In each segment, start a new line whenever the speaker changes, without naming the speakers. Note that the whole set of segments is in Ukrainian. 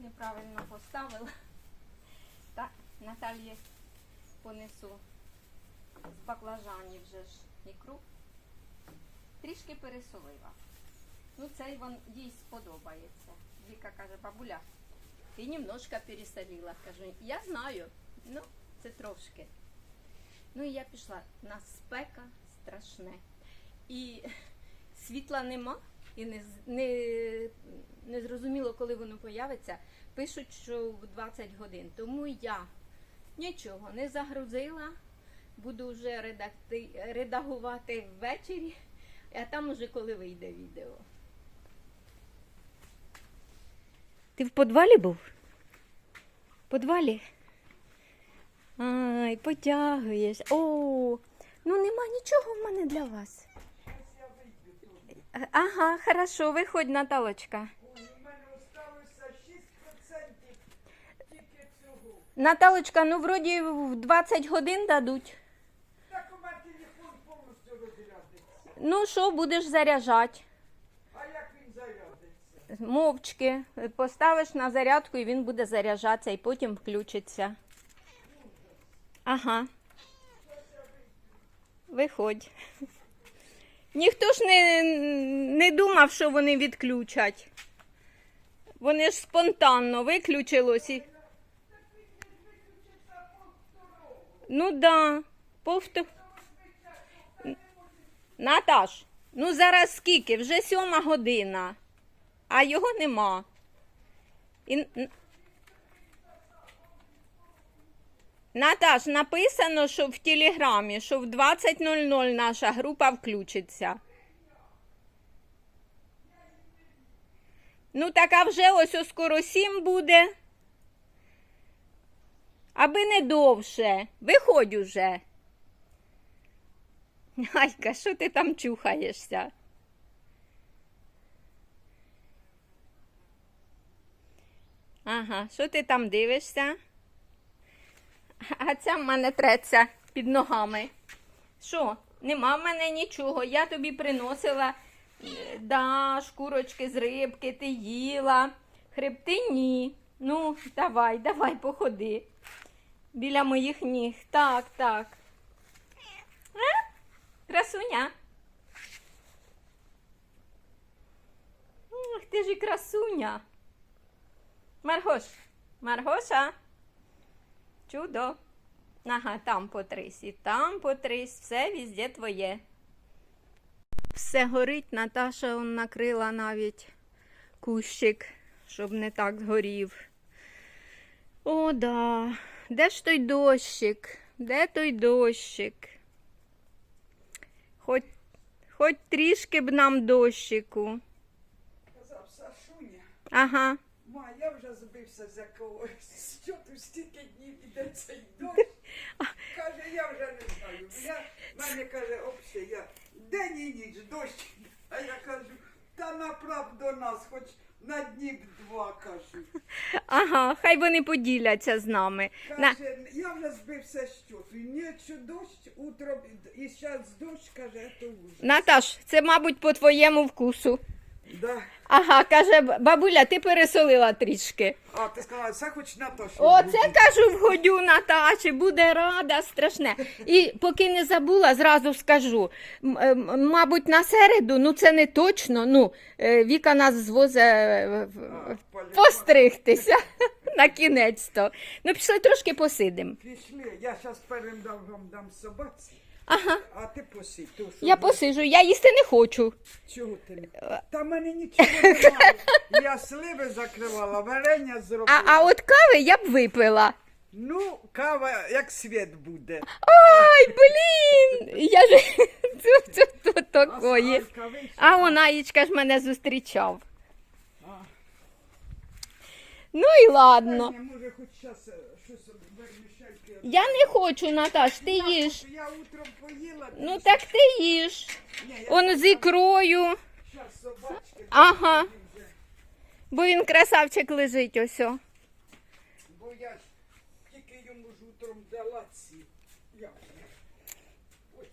неправильно поставила. Так, Наталі понесу з баклажанів вже ж ікру. Трішки пересолила. Ну, цей вон їй сподобається. Віка каже, бабуля, ти немножко пересолила. Кажу, я знаю. Ну, це трошки. Ну і я пішла. У нас спека страшне. І світла нема, і не, не, не зрозуміло, коли воно появиться. Пишуть, що в 20 годин. Тому я нічого не загрузила. Буду вже редакти, редагувати ввечері, а там уже коли вийде відео. Ти в подвалі був? В подвалі? Ай, потягуєш. О, ну нема нічого в мене для вас. Ага, хорошо, виходь, Наталочка.
Ой, у мене осталося 6% тільки цього.
Наталочка, ну вроді в 20 годин дадуть.
Так у мене телефон повністю розрядиться.
Ну що, будеш заряджати?
А як він зарядиться?
Мовчки. Поставиш на зарядку і він буде заряджатися і потім включиться. Ага. Виходь. Ніхто ж не, не думав, що вони відключать. Вони ж спонтанно виключилось і. Ну да, повтор. Наташ, ну зараз скільки? Вже сьома година, а його нема. І... Наташ, написано, що в телеграмі, що в 20.00 наша група включиться. Ну, так а вже ось о скоро сім буде. Аби не довше. Виходь уже. Айка, що ти там чухаєшся? Ага, що ти там дивишся? А ця в мене треться під ногами. Що? Нема в мене нічого. Я тобі приносила е, да, шкурочки з рибки, ти їла. Хребти ні. Ну, давай, давай, походи. Біля моїх ніг. Так, так. А? Красуня. Ух, ти ж і красуня. Маргош, Маргоша. Чудо. Ага, там потрись і там потрись, все везде твоє. Все горить, Наташа он накрила навіть кущик, щоб не так згорів. О, да. Де ж той дощик? Де той дощик? Хоч, хоч трішки б нам дощику.
Казав Сашуня,
Ага.
Ма, я вже збився з якогось. Що тут стільки днів іде цей дощ? Каже, я вже не знаю. Я, мене каже, обще, я день і ніч дощ. А я кажу, та направ до нас, хоч на днів два кажу.
Ага, хай вони поділяться з нами. На...
Каже, я вже збився з чоту. Ніч дощ, утром, і зараз дощ, каже, це ужас.
Наташ, це, мабуть, по твоєму вкусу.
Да.
Ага, каже, бабуля, ти пересолила трішки.
А, ти сказала, це хоч на то, що
Оце
буде.
кажу вгодю Наташі, буде рада, страшне. І поки не забула, зразу скажу. М- м- Мабуть, на середу, ну це не точно. Ну, е, Віка нас звозить е, в- постригтися на кінець-то. Ну, пішли трошки посидимо.
Пішли, я зараз першим вам дам собаці,
Ага,
а ти посидь. То, що
я посижу, я їсти не хочу.
Чого ти не? Та мене нічого немає. Я сливи закривала, варення
А,
зробила.
а от кави я б випила.
Ну, кава як світ буде.
Ай, блін! Я ж
А
такої.
Вийшла.
А он Аєчка ж мене зустрічав. Ну і ладно.
Ні, може, хоч зараз.
Я не хочу, Наташ, ти їж.
Я утром поїла.
Ну так ти їж. Он з ікрою. Ага. Бо він красавчик лежить ось.
Бо я ж тільки йому ж утром дала ці. Як? Ось.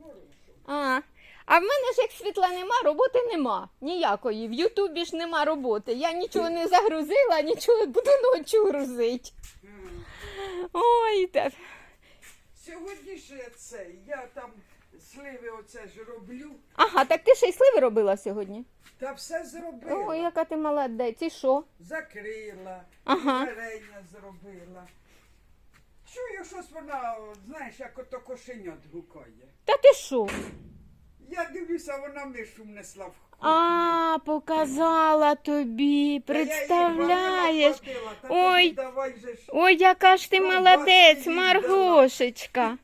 Горошок.
А, А в мене ж як світла нема, роботи нема. Ніякої. В Ютубі ж нема роботи. Я нічого не загрузила, нічого буду ночі грузити. Ой, та.
Сьогодні ще це, я там сливи оце ж роблю,
Ага, так ти ще й сливи робила сьогодні.
та все зробила.
Ой, яка ти молодець. І що?
Закрила,
Ага.
варення зробила. Чую, щось вона, знаєш, як ото кошенят гукає.
Та ти що?
Я дивлюся, вона мишу внесла в кухню.
А, показала тобі,
Та я її
представляєш.
та
Ой.
тобі давай же ж.
Ой, яка ж ти
Ковбаски
молодець. Маргошечка.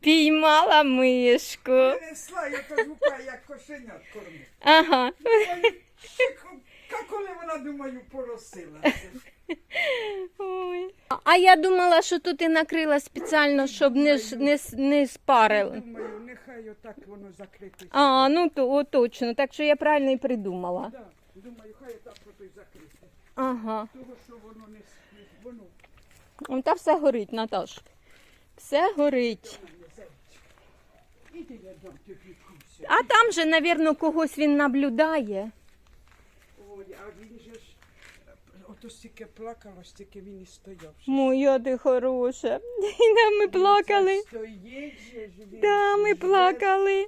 Піймала мишку.
Принесла, я то як кошенят кормить.
Ага.
Як коли вона, думаю, поросилася.
Ой. А я думала, що тут і накрила спеціально, щоб не, ж- не, с- не спарили.
Думаю, нехай отак воно закрите.
А, ну то о, точно, так що я правильно і придумала.
Да, думаю, хай отак ото й закрите.
Ага.
Того, що воно не воно
Та все горить, Наташ. Все горить.
в зайчик. Іди я дам тобі кусю.
А там же, навірно, когось він наблюдає.
Ой, а він же ж ото стільки плакало, стільки він і стояв.
Моя ти хороша. Да, ми плакали.
Стоїть же ж він.
Да, ми плакали.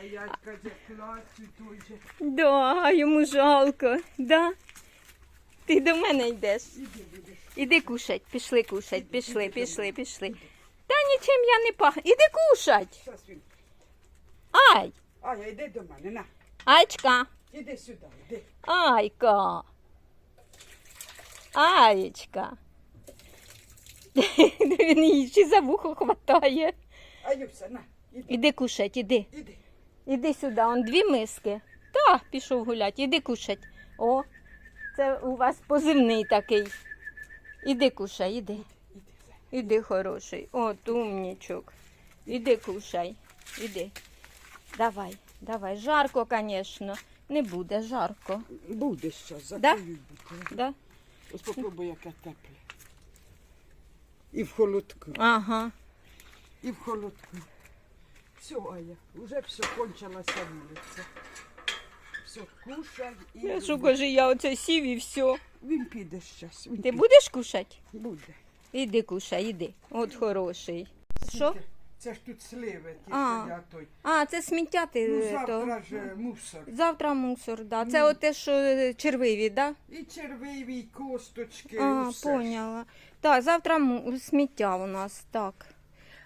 А я каже, плачу той же.
Да, а йому жалко. Да. Ти до мене йдеш.
Іди будеш.
Іди кушать, пішли кушать, пішли, пішли, пішли. Та нічим я не пах. Іди кушать.
Щас він.
Ай,
А, йди до мене, на.
Айчка,
Іди сюди, йди.
Айка. Аєчка. Він її ще за вухо хватає.
А Юся, на, іди,
Іди кушать, іди.
іди.
Іди сюди, он дві миски. Та, пішов гулять, іди кушать. О, це у вас позивний такий. Іди кушай, іди.
Іди,
хороший. От умнічок. Іди кушай. Іди. Давай, давай. Жарко, звісно. Не буде жарко.
Буде
Да?
закриють бути.
Да?
Ось попробуй, яке тепле. І в холодку,
Ага.
і в холодку. Все, Ая, вже все, кончилася вулиця. Все, кушай і
Я що каже, я оце сів і все.
Він піде щас. Він
Ти
піде.
будеш кушати?
Буде.
Іди кушай, іди. От хороший. Що?
Це ж тут сливи, ті,
А.
що я той.
А, це сміття ти.
Ну,
е,
завтра
то.
ж е, мусор.
Завтра мусор, да. Це
Ну.
оте, що е, червиві, да?
І червиві, і косточки,
А,
усе.
поняла. Так, завтра му- сміття у нас, так.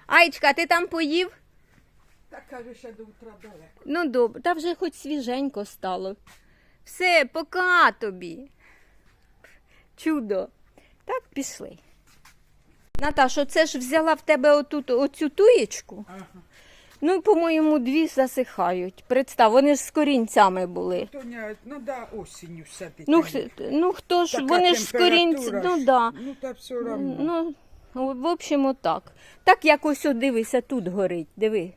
Айчка, ти там поїв?
Так каже, ще до утра далеко.
Ну добре, та вже хоч свіженько стало. Все, пока тобі. Чудо. Так, пішли. Наташо, це ж взяла в тебе отут, оцю туєчку.
Ага.
Ну, по-моєму, дві засихають. Представ, вони ж з корінцями були.
То не, ну да, осінню садити.
Ну, х- ну хто ж,
Така
вони ж з корінцями.
температура
Ну
ж.
да.
Ну та все одно.
Ну, в общем, отак. Так якось о, дивися, тут горить. Диви.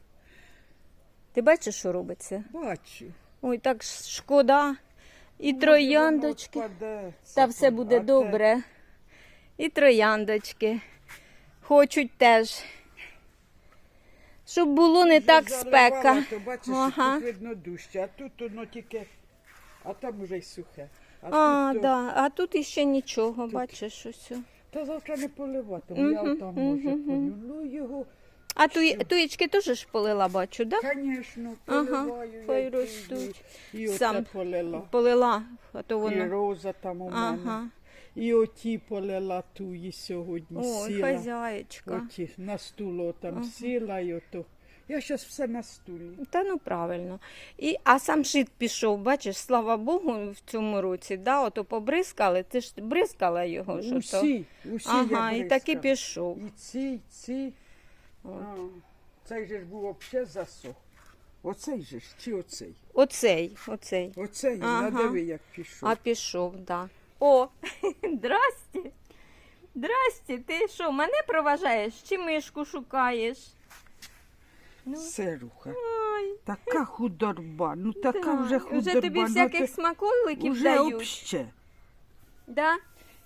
Ти бачиш, що робиться?
Бачу.
Ой, так шкода. І трояндочки.
Воно
Та все буде
а те-
добре. І трояндочки. Хочуть теж. Щоб було не
Вже
так спека.
То бачиш,
Ага.
тут видно дужче, а тут воно тільки, а там уже й сухе. А,
А,
тут, то-
да. а тут іще нічого, бачиш ось.
Та завтра не поливатиму, я
Мгм,
там може
мгм.
полю. Ну його,
А туї, туєчки теж ж полила, бачу, да?
звісно,
Ага,
поливаю.
хай
я
ростуть.
І,
Сам
полила.
Полила, а то
І
воно.
роза там у мене.
Ага.
І оті полила туї сьогодні
Ой,
сіла.
хазяєчка.
Оті на стуло там
Ага.
сіла і ото. Я зараз все на стулі.
Та ну правильно. І, а сам шит пішов, бачиш, слава Богу, в цьому році, да, ото побризкали, ти ж бризкала його. Що то.
Усі, усі
Ага,
я
і так
бризкала.
пішов.
І ці, і ці.
От.
А, цей же ж був взагалі засох. Оцей же ж, чи оцей?
Оцей, оцей.
Оцей,
Ага.
надиви, як пішов.
А пішов, да. О, здрасте. Здрасте, ти що, мене проважаєш чи мишку шукаєш? Ну,
Серуха.
ой,
Така худорба, ну така
да.
вже худорба.
Вже тобі
ну,
всяких
ти-
смаколиків
Уже
дають.
обще.
Да?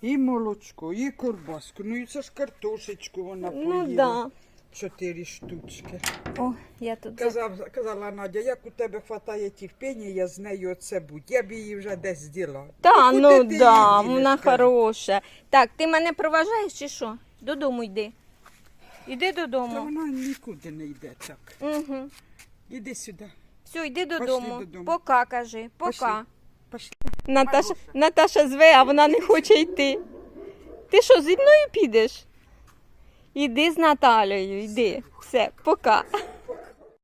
І молочко, і ковбаску, ну і це ж картошечку вона
Ну
поїла.
да.
Чотири штучки.
О, я тут.
Казав, казала Надя, як у тебе хватає терпіння, я з нею оце будь. Я б її вже десь зділа.
Та,
куди
ну
ти
да,
її
вона
дінеш, кажу?
хороша. Так, ти мене проважаєш чи що? Додому йди. Іди
Та
додому.
вона нікуди не йде так.
Угу.
Іди сюди.
Все, йди додому.
додому.
Пока, кажи, пока.
Пошли.
Наташа, Наташа зве, а вона не хоче йти. Ти що, зі мною підеш? Іди з Наталею, йди. Все, пока.